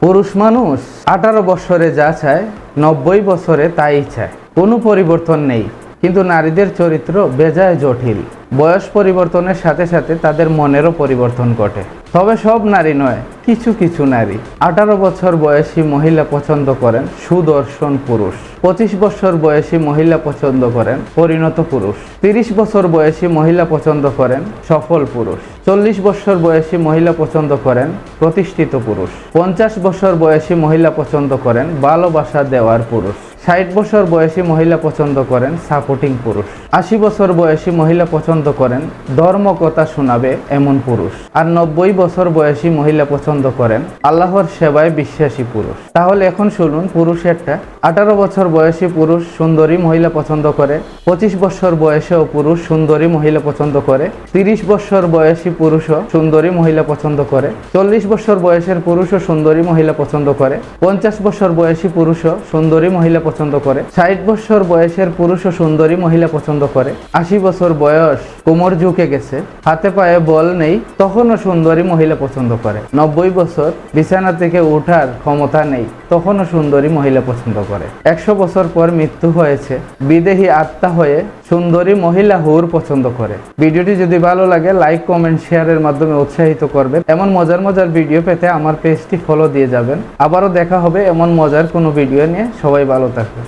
পুরুষ মানুষ আঠারো বছরে যা চায়, নব্বই বছরে তাই চায়। কোনো পরিবর্তন নেই। কিন্তু নারীদের চরিত্র বেজায় জটিল। বয়স পরিবর্তনের সাথে সাথে তাদের মনেরও পরিবর্তন ঘটে। তবে সব নারী নয়, কিছু কিছু নারী। আঠারো বছর বয়সী মহিলা পছন্দ করেন সুদর্শন পুরুষ। পঁচিশ বছর বয়সী মহিলা পছন্দ করেন পরিণত পুরুষ। তিরিশ বছর বয়সী মহিলা পছন্দ করেন সফল পুরুষ। চল্লিশ বছর বয়সী মহিলা পছন্দ করেন প্রতিষ্ঠিত পুরুষ। পঞ্চাশ বছর বয়সী মহিলা পছন্দ করেন ভালোবাসা দেওয়ার পুরুষ। ষাট বছর বয়সী মহিলা পছন্দ করেন সাপোর্টিং পুরুষ। আশি বছর বয়সী মহিলা পছন্দ করেন ধর্ম কথা শোনাবে এমন পুরুষ। আর নব্বই বছর বয়সী মহিলা পছন্দ করেন আল্লাহর সেবায় বিশ্বাসী পুরুষ। তাহলে এখন শুনুন পুরুষেরটা। আঠারো বছর বয়সী পুরুষ সুন্দরী মহিলা পছন্দ করে, পঁচিশ বছর বয়সেও পুরুষ সুন্দরী মহিলা পছন্দ করে, তিরিশ বছর বয়সী পুরুষও সুন্দরী মহিলা পছন্দ করে, চল্লিশ বছর বয়সের পুরুষও সুন্দরী মহিলা পছন্দ করে, পঞ্চাশ বছর বয়সী পুরুষও সুন্দরী মহিলা পছন্দ করে। ষাট বছর বয়সের পুরুষ ও সুন্দরী মহিলা পছন্দ করে। আশি বছর বয়স কোমর ঝুঁকে গেছে, হাতে পায়ে বল নেই, তখনও সুন্দরী মহিলা পছন্দ করে। নব্বই বছর বিছানা থেকে ওঠার ক্ষমতা নেই, তখনও সুন্দরী মহিলা পছন্দ করে। একশো বছর পর মৃত্যু হয়েছে, বিদেহী আত্মা হয়ে সুন্দরী মহিলা হুর পছন্দ করে। ভিডিওটি যদি ভালো লাগে লাইক কমেন্ট শেয়ারের মাধ্যমে উৎসাহিত করবেন। এমন মজার মজার ভিডিও পেতে আমার পেজটি ফলো দিয়ে যাবেন। আবারও দেখা হবে এমন মজার কোনো ভিডিও নিয়ে। সবাই ভালো থাকবে